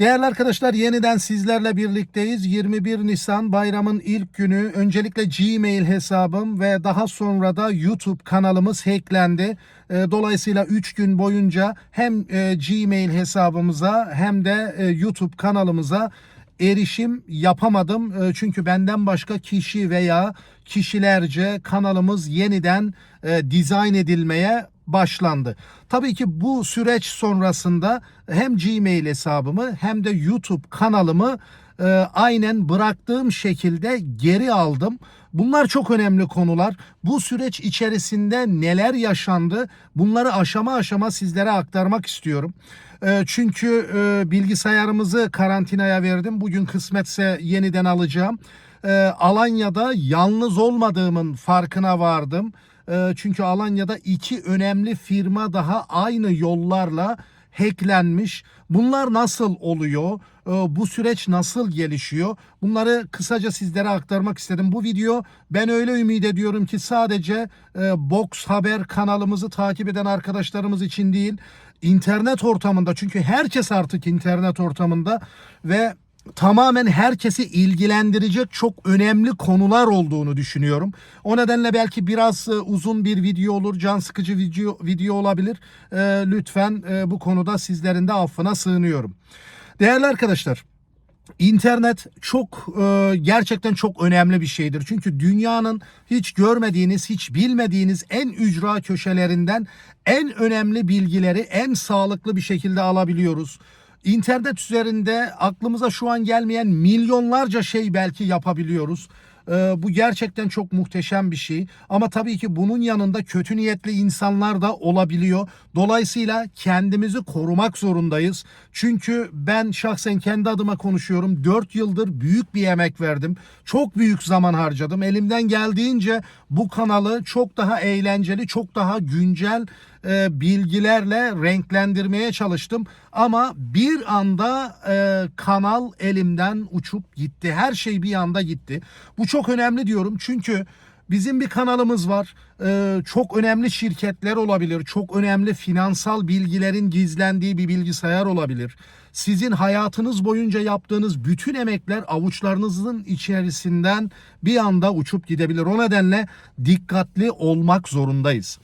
Değerli arkadaşlar yeniden sizlerle birlikteyiz. 21 Nisan bayramın ilk günü. Öncelikle Gmail hesabım ve daha sonra da YouTube kanalımız hacklendi. Ee, Dolayısıyla 3 gün boyunca hem e, Gmail hesabımıza hem de e, YouTube kanalımıza erişim yapamadım. E, Çünkü benden başka kişi veya kişilerce kanalımız yeniden e, dizayn edilmeye başlandı. Tabii ki bu süreç sonrasında hem Gmail hesabımı hem de YouTube kanalımı e, aynen bıraktığım şekilde geri aldım. Bunlar çok önemli konular. Bu süreç içerisinde neler yaşandı? Bunları aşama aşama sizlere aktarmak istiyorum. E, çünkü e, bilgisayarımızı karantinaya verdim. Bugün kısmetse yeniden alacağım. E, Alanya'da yalnız olmadığımın farkına vardım. E, çünkü Alanya'da iki önemli firma daha aynı yollarla hacklenmiş. Bunlar nasıl oluyor? E, Bu süreç nasıl gelişiyor? Bunları kısaca sizlere aktarmak istedim. Bu video ben öyle ümit ediyorum ki sadece e, Box Haber kanalımızı takip eden arkadaşlarımız için değil, internet ortamında çünkü herkes artık internet ortamında ve tamamen herkesi ilgilendirecek çok önemli konular olduğunu düşünüyorum. O nedenle belki biraz e, uzun bir video olur, can sıkıcı video, video olabilir. E, lütfen e, bu konuda sizlerin de affına sığınıyorum. Değerli arkadaşlar, İnternet çok e, gerçekten çok önemli bir şeydir. Çünkü dünyanın hiç görmediğiniz, hiç bilmediğiniz en ücra köşelerinden en önemli bilgileri en sağlıklı bir şekilde alabiliyoruz. İnternet üzerinde aklımıza şu an gelmeyen milyonlarca şey belki yapabiliyoruz. Ee, bu gerçekten çok muhteşem bir şey. Ama tabii ki bunun yanında kötü niyetli insanlar da olabiliyor. Dolayısıyla kendimizi korumak zorundayız. Çünkü ben şahsen kendi adıma konuşuyorum. 4 yıldır büyük bir emek verdim. Çok büyük zaman harcadım. Elimden geldiğince bu kanalı çok daha eğlenceli, çok daha güncel e, bilgilerle renklendirmeye çalıştım. Ama bir anda e, kanal elimden uçup gitti. Her şey bir anda gitti. Bu çok önemli diyorum çünkü bizim bir kanalımız var. E, çok önemli şirketler olabilir. Çok önemli finansal bilgilerin gizlendiği bir bilgisayar olabilir. Sizin hayatınız boyunca yaptığınız bütün emekler avuçlarınızın içerisinden bir anda uçup gidebilir. O nedenle dikkatli olmak zorundayız.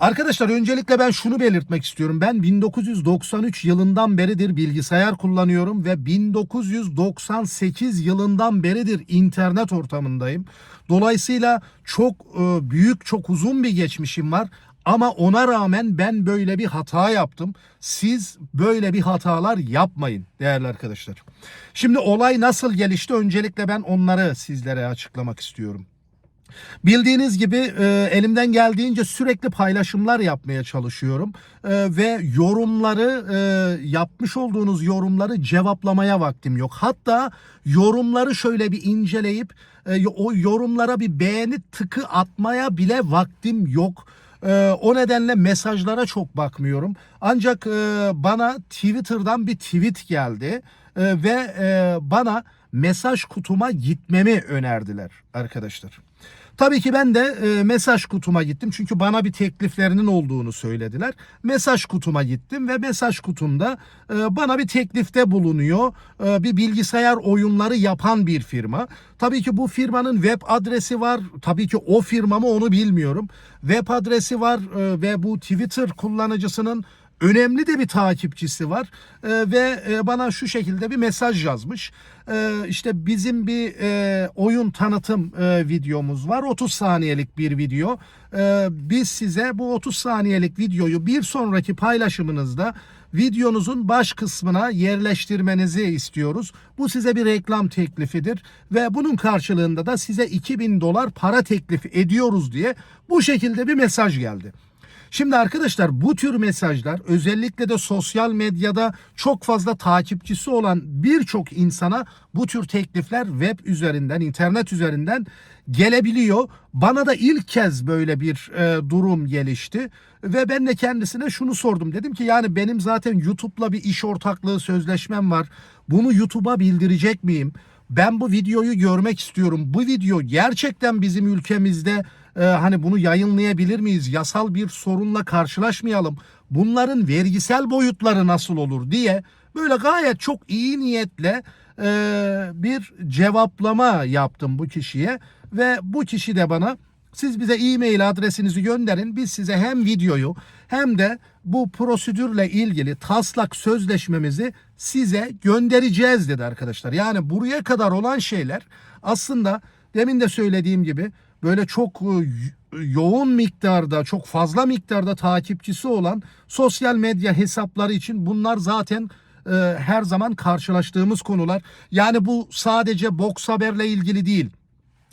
Arkadaşlar öncelikle ben şunu belirtmek istiyorum. Ben 1993 yılından beridir bilgisayar kullanıyorum ve 1998 yılından beridir internet ortamındayım. Dolayısıyla çok e, büyük, çok uzun bir geçmişim var. Ama ona rağmen ben böyle bir hata yaptım. Siz böyle bir hatalar yapmayın değerli arkadaşlar. Şimdi olay nasıl gelişti? Öncelikle ben onları sizlere açıklamak istiyorum. Bildiğiniz gibi e, elimden geldiğince sürekli paylaşımlar yapmaya çalışıyorum E, ve yorumları e, yapmış olduğunuz yorumları cevaplamaya vaktim yok. Hatta yorumları şöyle bir inceleyip e, o yorumlara bir beğeni tıkı atmaya bile vaktim yok. E, o nedenle mesajlara çok bakmıyorum. Ancak e, bana Twitter'dan bir tweet geldi e, ve e, bana mesaj kutuma gitmemi önerdiler arkadaşlar. Tabii ki ben de e, mesaj kutuma gittim çünkü bana bir tekliflerinin olduğunu söylediler. Mesaj kutuma gittim ve mesaj kutumda e, bana bir teklifte bulunuyor. E, bir bilgisayar oyunları yapan bir firma. Tabii ki bu firmanın web adresi var. Tabii ki o firma mı onu bilmiyorum. Web adresi var e, ve bu Twitter kullanıcısının önemli de bir takipçisi var Ee, ve e, bana şu şekilde bir mesaj yazmış. Ee, işte bizim bir e, oyun tanıtım e, videomuz var. 30 saniyelik bir video. Ee, biz size bu 30 saniyelik videoyu bir sonraki paylaşımınızda videonuzun baş kısmına yerleştirmenizi istiyoruz. Bu size bir reklam teklifidir ve bunun karşılığında da size 2000 dolar para teklif ediyoruz diye bu şekilde bir mesaj geldi. Şimdi arkadaşlar bu tür mesajlar özellikle de sosyal medyada çok fazla takipçisi olan birçok insana bu tür teklifler web üzerinden, internet üzerinden gelebiliyor. Bana da ilk kez böyle bir e, durum gelişti ve ben de kendisine şunu sordum. Dedim ki yani benim zaten YouTube'la bir iş ortaklığı sözleşmem var. Bunu YouTube'a bildirecek miyim? Ben bu videoyu görmek istiyorum. Bu video gerçekten bizim ülkemizde e, hani bunu yayınlayabilir miyiz? Yasal bir sorunla karşılaşmayalım. Bunların vergisel boyutları nasıl olur diye böyle gayet çok iyi niyetle e, bir cevaplama yaptım bu kişiye ve bu kişi de bana siz bize e-mail adresinizi gönderin. Biz size hem videoyu hem de bu prosedürle ilgili taslak sözleşmemizi size göndereceğiz dedi arkadaşlar. Yani buraya kadar olan şeyler aslında demin de söylediğim gibi böyle çok e, yoğun miktarda, çok fazla miktarda takipçisi olan sosyal medya hesapları için bunlar zaten e, her zaman karşılaştığımız konular. Yani bu sadece boks haberle ilgili değil.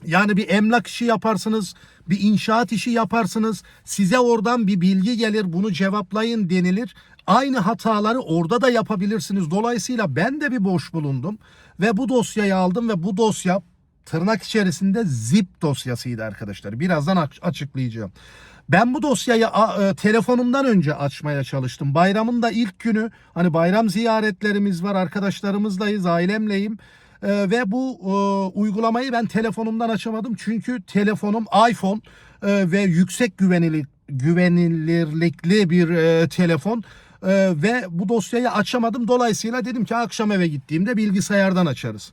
Yani bir emlak işi yaparsınız, bir inşaat işi yaparsınız. Size oradan bir bilgi gelir, bunu cevaplayın denilir. Aynı hataları orada da yapabilirsiniz. Dolayısıyla ben de bir boş bulundum ve bu dosyayı aldım ve bu dosya tırnak içerisinde zip dosyasıydı arkadaşlar. Birazdan aç- açıklayacağım. Ben bu dosyayı a, e, telefonumdan önce açmaya çalıştım. Bayramın da ilk günü hani bayram ziyaretlerimiz var arkadaşlarımızdayız ailemleyim. E, ve bu e, uygulamayı ben telefonumdan açamadım. Çünkü telefonum iPhone e, ve yüksek güvenilir, güvenilirlikli bir e, telefon. E, ve bu dosyayı açamadım. Dolayısıyla dedim ki akşam eve gittiğimde bilgisayardan açarız.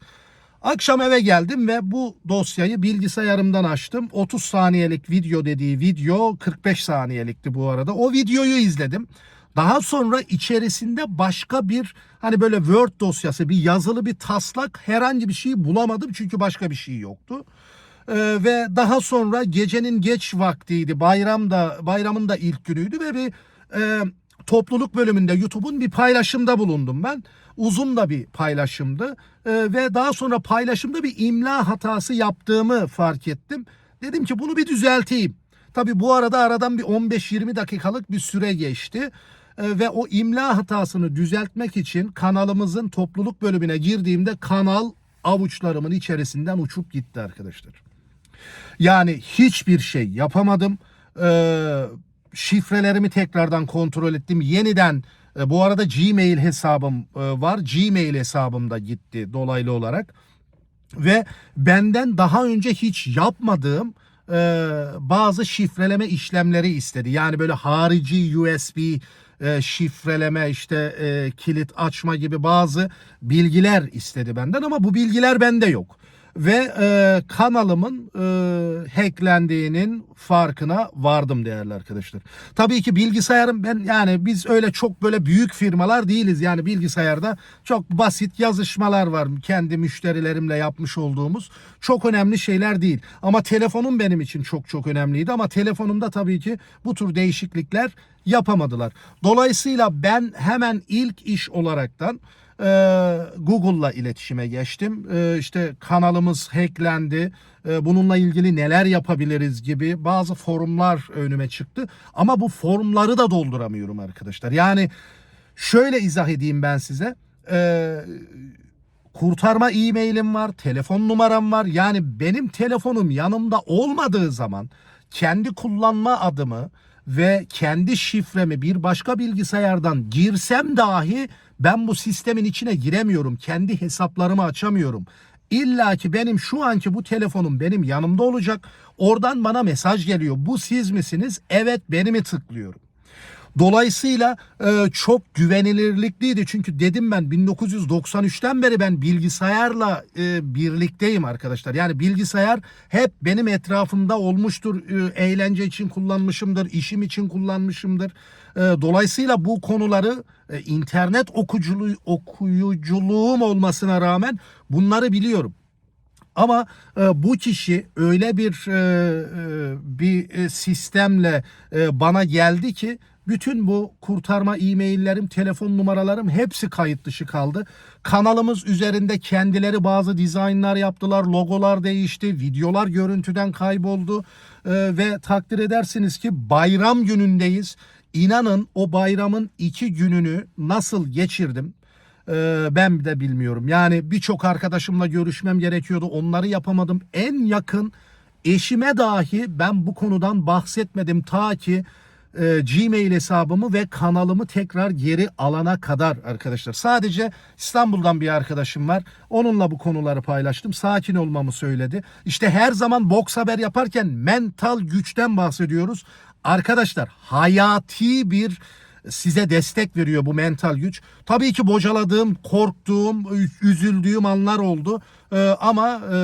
Akşam eve geldim ve bu dosyayı bilgisayarımdan açtım. 30 saniyelik video dediği video 45 saniyelikti bu arada. O videoyu izledim. Daha sonra içerisinde başka bir hani böyle Word dosyası, bir yazılı bir taslak herhangi bir şey bulamadım çünkü başka bir şey yoktu. Ee, ve daha sonra gecenin geç vaktiydi. Bayramda bayramın da ilk günüydü ve bir e, topluluk bölümünde YouTube'un bir paylaşımda bulundum ben. Uzun da bir paylaşımdı. Ee, ve daha sonra paylaşımda bir imla hatası yaptığımı fark ettim. Dedim ki bunu bir düzelteyim. Tabi bu arada aradan bir 15-20 dakikalık bir süre geçti. Ee, ve o imla hatasını düzeltmek için kanalımızın topluluk bölümüne girdiğimde kanal avuçlarımın içerisinden uçup gitti arkadaşlar. Yani hiçbir şey yapamadım. Ee, şifrelerimi tekrardan kontrol ettim. Yeniden e, bu arada Gmail hesabım e, var. Gmail hesabım da gitti dolaylı olarak. Ve benden daha önce hiç yapmadığım e, bazı şifreleme işlemleri istedi. Yani böyle harici USB e, şifreleme işte e, kilit açma gibi bazı bilgiler istedi benden ama bu bilgiler bende yok ve e, kanalımın e, hacklendiğinin farkına vardım değerli arkadaşlar. Tabii ki bilgisayarım ben yani biz öyle çok böyle büyük firmalar değiliz. Yani bilgisayarda çok basit yazışmalar var kendi müşterilerimle yapmış olduğumuz. Çok önemli şeyler değil. Ama telefonum benim için çok çok önemliydi ama telefonumda tabii ki bu tür değişiklikler yapamadılar. Dolayısıyla ben hemen ilk iş olaraktan e, Google'la iletişime geçtim. E, işte kanalımız hacklendi. E, bununla ilgili neler yapabiliriz gibi bazı forumlar önüme çıktı. Ama bu formları da dolduramıyorum arkadaşlar. Yani şöyle izah edeyim ben size. E, kurtarma e-mailim var, telefon numaram var. Yani benim telefonum yanımda olmadığı zaman kendi kullanma adımı ve kendi şifremi bir başka bilgisayardan girsem dahi ben bu sistemin içine giremiyorum. Kendi hesaplarımı açamıyorum. İlla ki benim şu anki bu telefonum benim yanımda olacak. Oradan bana mesaj geliyor. Bu siz misiniz? Evet benimi tıklıyorum. Dolayısıyla e, çok güvenilirlikliydi. Çünkü dedim ben 1993'ten beri ben bilgisayarla e, birlikteyim arkadaşlar. Yani bilgisayar hep benim etrafımda olmuştur. E, eğlence için kullanmışımdır, işim için kullanmışımdır. E, dolayısıyla bu konuları e, internet okuculuğu, okuyuculuğum olmasına rağmen bunları biliyorum. Ama e, bu kişi öyle bir e, e, bir e, sistemle e, bana geldi ki bütün bu kurtarma e-maillerim, telefon numaralarım hepsi kayıt dışı kaldı. Kanalımız üzerinde kendileri bazı dizaynlar yaptılar, logolar değişti, videolar görüntüden kayboldu E, ve takdir edersiniz ki bayram günündeyiz. İnanın o bayramın iki gününü nasıl geçirdim ee, ben de bilmiyorum. Yani birçok arkadaşımla görüşmem gerekiyordu. Onları yapamadım. En yakın eşime dahi ben bu konudan bahsetmedim ta ki e, Gmail hesabımı ve kanalımı tekrar geri alana kadar arkadaşlar. Sadece İstanbul'dan bir arkadaşım var. Onunla bu konuları paylaştım. Sakin olmamı söyledi. İşte her zaman boks haber yaparken mental güçten bahsediyoruz. Arkadaşlar hayati bir size destek veriyor bu mental güç. Tabii ki bocaladığım, korktuğum, üzüldüğüm anlar oldu. Ee, ama e,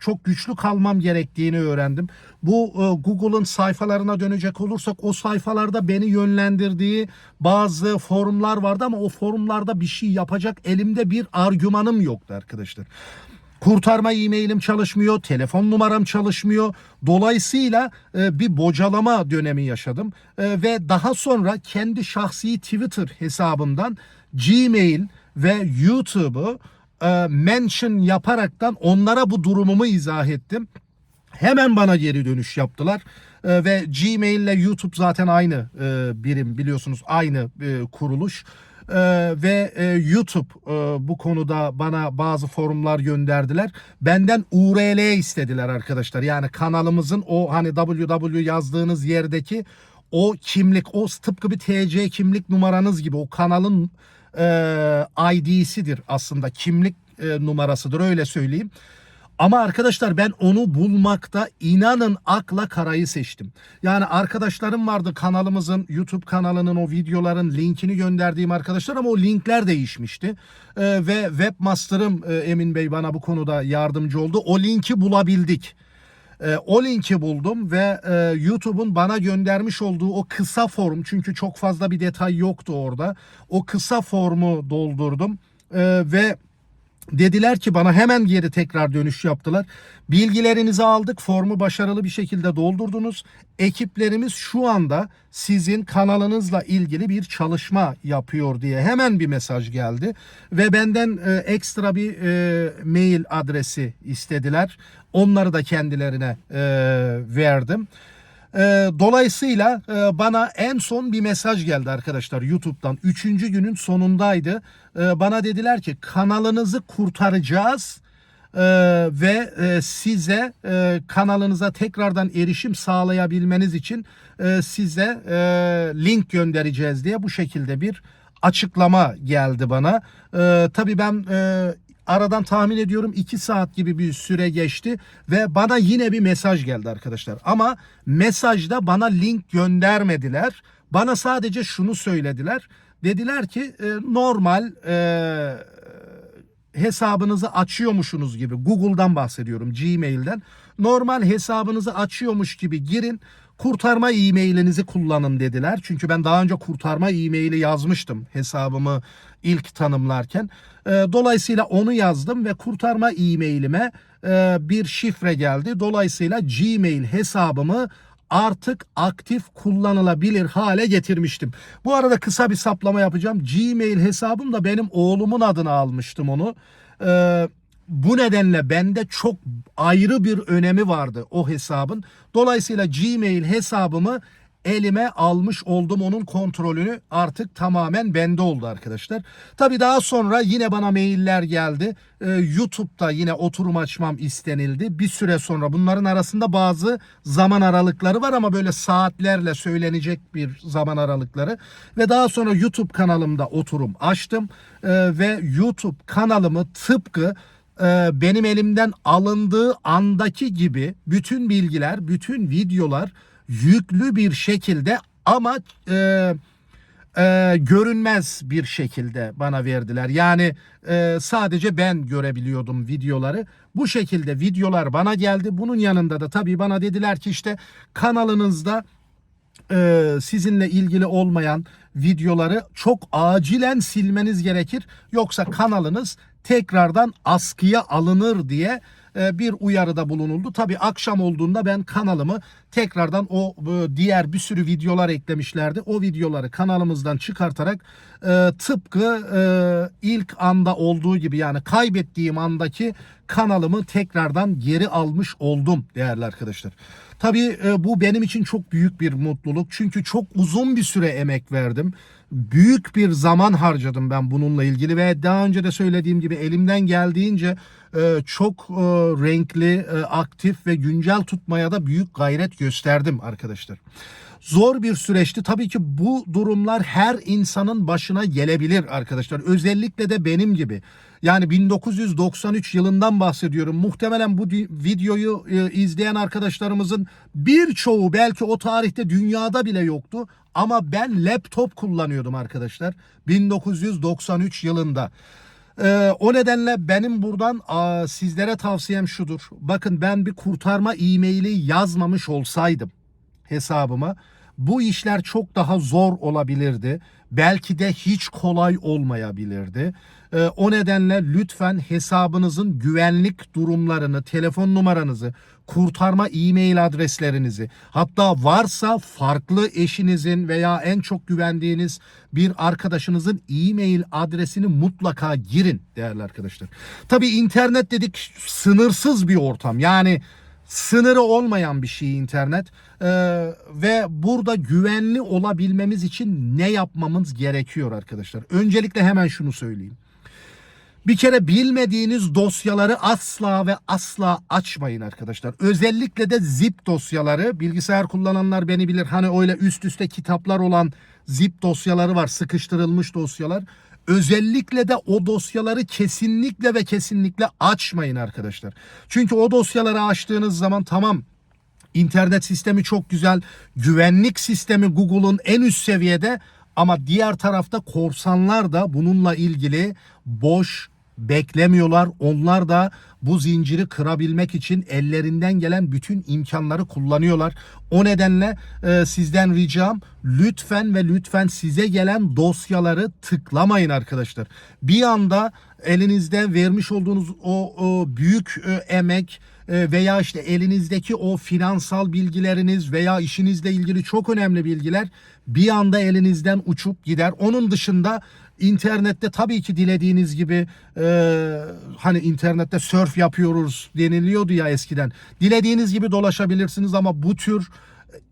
çok güçlü kalmam gerektiğini öğrendim. Bu e, Google'ın sayfalarına dönecek olursak o sayfalarda beni yönlendirdiği bazı forumlar vardı ama o forumlarda bir şey yapacak elimde bir argümanım yoktu arkadaşlar. Kurtarma e-mailim çalışmıyor, telefon numaram çalışmıyor. Dolayısıyla e, bir bocalama dönemi yaşadım E, ve daha sonra kendi şahsi Twitter hesabımdan Gmail ve YouTube'u e, mention yaparaktan onlara bu durumumu izah ettim. Hemen bana geri dönüş yaptılar. E, ve Gmail ile YouTube zaten aynı e, birim biliyorsunuz aynı kuruluş. E, ve e, YouTube e, bu konuda bana bazı forumlar gönderdiler. Benden URL istediler arkadaşlar. Yani kanalımızın o hani www yazdığınız yerdeki o kimlik, o tıpkı bir TC kimlik numaranız gibi o kanalın e, ID'sidir aslında kimlik e, numarasıdır öyle söyleyeyim. Ama arkadaşlar ben onu bulmakta inanın akla karayı seçtim. Yani arkadaşlarım vardı kanalımızın YouTube kanalının o videoların linkini gönderdiğim arkadaşlar ama o linkler değişmişti. Ee, ve webmaster'ım e, Emin Bey bana bu konuda yardımcı oldu. O linki bulabildik. E, o linki buldum ve e, YouTube'un bana göndermiş olduğu o kısa form çünkü çok fazla bir detay yoktu orada. O kısa formu doldurdum E, ve Dediler ki bana hemen geri tekrar dönüş yaptılar. Bilgilerinizi aldık, formu başarılı bir şekilde doldurdunuz. Ekiplerimiz şu anda sizin kanalınızla ilgili bir çalışma yapıyor diye hemen bir mesaj geldi. Ve benden e, ekstra bir e, mail adresi istediler. Onları da kendilerine e, verdim. E, dolayısıyla e, bana en son bir mesaj geldi arkadaşlar YouTube'dan. Üçüncü günün sonundaydı. E, bana dediler ki kanalınızı kurtaracağız e, ve e, size e, kanalınıza tekrardan erişim sağlayabilmeniz için e, size e, link göndereceğiz diye bu şekilde bir açıklama geldi bana. E, tabii ben e, aradan tahmin ediyorum 2 saat gibi bir süre geçti ve bana yine bir mesaj geldi arkadaşlar. Ama mesajda bana link göndermediler. Bana sadece şunu söylediler. Dediler ki e, normal e, hesabınızı açıyormuşsunuz gibi Google'dan bahsediyorum Gmail'den. Normal hesabınızı açıyormuş gibi girin kurtarma e-mailinizi kullanın dediler. Çünkü ben daha önce kurtarma e-maili yazmıştım hesabımı ilk tanımlarken. E, dolayısıyla onu yazdım ve kurtarma e-mailime e, bir şifre geldi. Dolayısıyla Gmail hesabımı artık aktif kullanılabilir hale getirmiştim. Bu arada kısa bir saplama yapacağım. Gmail hesabım da benim oğlumun adına almıştım onu. Ee, bu nedenle bende çok ayrı bir önemi vardı o hesabın. Dolayısıyla Gmail hesabımı elime almış oldum onun kontrolünü artık tamamen bende oldu arkadaşlar. Tabi daha sonra yine bana mailler geldi. Ee, YouTube'da yine oturum açmam istenildi. Bir süre sonra bunların arasında bazı zaman aralıkları var ama böyle saatlerle söylenecek bir zaman aralıkları. Ve daha sonra YouTube kanalımda oturum açtım. Ee, ve YouTube kanalımı tıpkı e, benim elimden alındığı andaki gibi bütün bilgiler, bütün videolar yüklü bir şekilde ama e, e, görünmez bir şekilde bana verdiler. Yani e, sadece ben görebiliyordum videoları. Bu şekilde videolar bana geldi. Bunun yanında da tabii bana dediler ki işte kanalınızda e, sizinle ilgili olmayan videoları çok acilen silmeniz gerekir. Yoksa kanalınız tekrardan askıya alınır diye bir uyarıda bulunuldu. Tabi akşam olduğunda ben kanalımı tekrardan o e, diğer bir sürü videolar eklemişlerdi. O videoları kanalımızdan çıkartarak e, tıpkı ilk anda olduğu gibi yani kaybettiğim andaki kanalımı tekrardan geri almış oldum değerli arkadaşlar. Tabii bu benim için çok büyük bir mutluluk. Çünkü çok uzun bir süre emek verdim. Büyük bir zaman harcadım ben bununla ilgili ve daha önce de söylediğim gibi elimden geldiğince çok renkli, aktif ve güncel tutmaya da büyük gayret gösterdim arkadaşlar. Zor bir süreçti. Tabii ki bu durumlar her insanın başına gelebilir arkadaşlar. Özellikle de benim gibi. Yani 1993 yılından bahsediyorum. Muhtemelen bu videoyu e, izleyen arkadaşlarımızın birçoğu belki o tarihte dünyada bile yoktu. Ama ben laptop kullanıyordum arkadaşlar. 1993 yılında. Ee, o nedenle benim buradan aa, sizlere tavsiyem şudur. Bakın ben bir kurtarma e-maili yazmamış olsaydım hesabıma bu işler çok daha zor olabilirdi. Belki de hiç kolay olmayabilirdi. Ee, o nedenle lütfen hesabınızın güvenlik durumlarını, telefon numaranızı, kurtarma e-mail adreslerinizi, hatta varsa farklı eşinizin veya en çok güvendiğiniz bir arkadaşınızın e-mail adresini mutlaka girin değerli arkadaşlar. Tabii internet dedik sınırsız bir ortam. Yani sınırı olmayan bir şey internet Ee, ve burada güvenli olabilmemiz için ne yapmamız gerekiyor arkadaşlar. Öncelikle hemen şunu söyleyeyim. Bir kere bilmediğiniz dosyaları asla ve asla açmayın arkadaşlar. Özellikle de zip dosyaları. Bilgisayar kullananlar beni bilir. Hani öyle üst üste kitaplar olan zip dosyaları var. Sıkıştırılmış dosyalar. Özellikle de o dosyaları kesinlikle ve kesinlikle açmayın arkadaşlar. Çünkü o dosyaları açtığınız zaman tamam İnternet sistemi çok güzel. Güvenlik sistemi Google'un en üst seviyede ama diğer tarafta korsanlar da bununla ilgili boş beklemiyorlar. Onlar da bu zinciri kırabilmek için ellerinden gelen bütün imkanları kullanıyorlar. O nedenle e, sizden ricam lütfen ve lütfen size gelen dosyaları tıklamayın arkadaşlar. Bir anda elinizde vermiş olduğunuz o, o büyük e, emek e, veya işte elinizdeki o finansal bilgileriniz veya işinizle ilgili çok önemli bilgiler bir anda elinizden uçup gider. Onun dışında internette tabii ki dilediğiniz gibi e, hani internette surf yapıyoruz deniliyordu ya eskiden. Dilediğiniz gibi dolaşabilirsiniz ama bu tür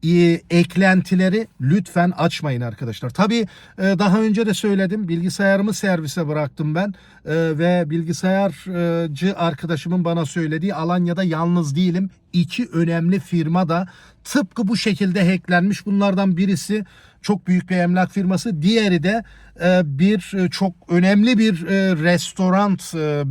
e, eklentileri lütfen açmayın arkadaşlar. Tabii e, daha önce de söyledim bilgisayarımı servise bıraktım ben E, ve bilgisayarcı arkadaşımın bana söylediği Alanya'da yalnız değilim. İki önemli firma da tıpkı bu şekilde hacklenmiş. Bunlardan birisi çok büyük bir emlak firması, diğeri de e, bir e, çok önemli bir e, restoran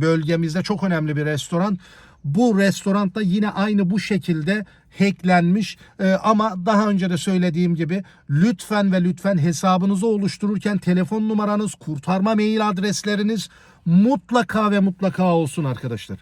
bölgemizde çok önemli bir restoran. Bu restoranda yine aynı bu şekilde hacklenmiş Ee, ama daha önce de söylediğim gibi lütfen ve lütfen hesabınızı oluştururken telefon numaranız, kurtarma mail adresleriniz mutlaka ve mutlaka olsun arkadaşlar.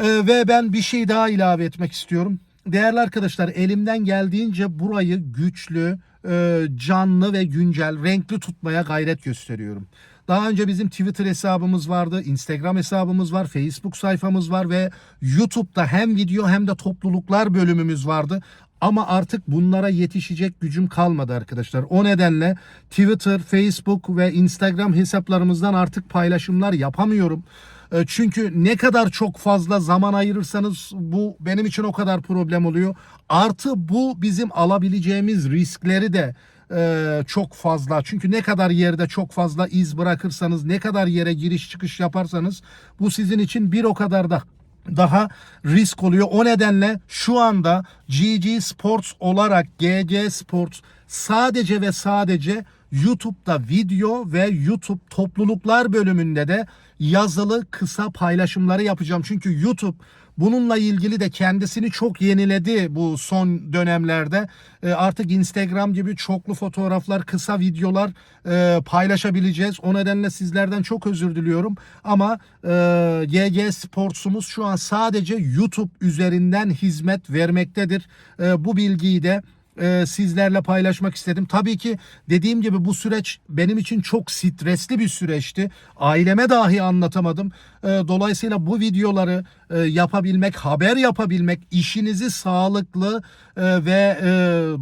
Ee, ve ben bir şey daha ilave etmek istiyorum. Değerli arkadaşlar elimden geldiğince burayı güçlü, e, canlı ve güncel, renkli tutmaya gayret gösteriyorum. Daha önce bizim Twitter hesabımız vardı, Instagram hesabımız var, Facebook sayfamız var ve YouTube'da hem video hem de topluluklar bölümümüz vardı. Ama artık bunlara yetişecek gücüm kalmadı arkadaşlar. O nedenle Twitter, Facebook ve Instagram hesaplarımızdan artık paylaşımlar yapamıyorum. E, Çünkü ne kadar çok fazla zaman ayırırsanız bu benim için o kadar problem oluyor. Artı bu bizim alabileceğimiz riskleri de e, çok fazla. Çünkü ne kadar yerde çok fazla iz bırakırsanız, ne kadar yere giriş çıkış yaparsanız bu sizin için bir o kadar da daha risk oluyor. O nedenle şu anda GG Sports olarak GG Sports sadece ve sadece YouTube'da video ve YouTube topluluklar bölümünde de yazılı kısa paylaşımları yapacağım. Çünkü YouTube Bununla ilgili de kendisini çok yeniledi bu son dönemlerde. E, artık Instagram gibi çoklu fotoğraflar, kısa videolar e, paylaşabileceğiz. O nedenle sizlerden çok özür diliyorum. Ama e, GG Sports'umuz şu an sadece YouTube üzerinden hizmet vermektedir. E, bu bilgiyi de e, sizlerle paylaşmak istedim. Tabii ki dediğim gibi bu süreç benim için çok stresli bir süreçti. Aileme dahi anlatamadım. E, dolayısıyla bu videoları e, yapabilmek, haber yapabilmek, işinizi sağlıklı e, ve e,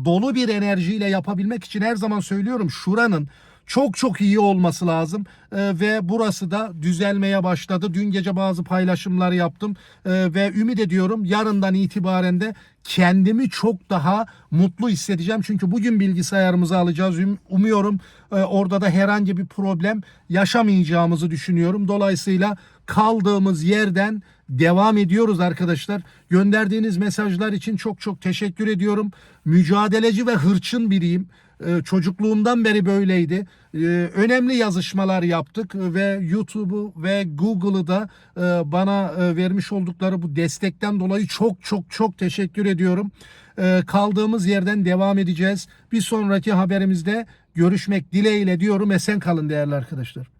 dolu bir enerjiyle yapabilmek için her zaman söylüyorum şuranın çok çok iyi olması lazım Ee, ve burası da düzelmeye başladı. Dün gece bazı paylaşımlar yaptım Ee, ve ümit ediyorum yarından itibaren de kendimi çok daha mutlu hissedeceğim. Çünkü bugün bilgisayarımızı alacağız. Umuyorum e, orada da herhangi bir problem yaşamayacağımızı düşünüyorum. Dolayısıyla kaldığımız yerden devam ediyoruz arkadaşlar. Gönderdiğiniz mesajlar için çok çok teşekkür ediyorum. Mücadeleci ve hırçın biriyim. Ee, Çocukluğumdan beri böyleydi. Ee, Önemli yazışmalar yaptık ve YouTube'u ve Google'ı da e, bana e, vermiş oldukları bu destekten dolayı çok çok çok teşekkür ediyorum. Ee, Kaldığımız yerden devam edeceğiz. Bir sonraki haberimizde görüşmek dileğiyle diyorum. Esen kalın değerli arkadaşlar.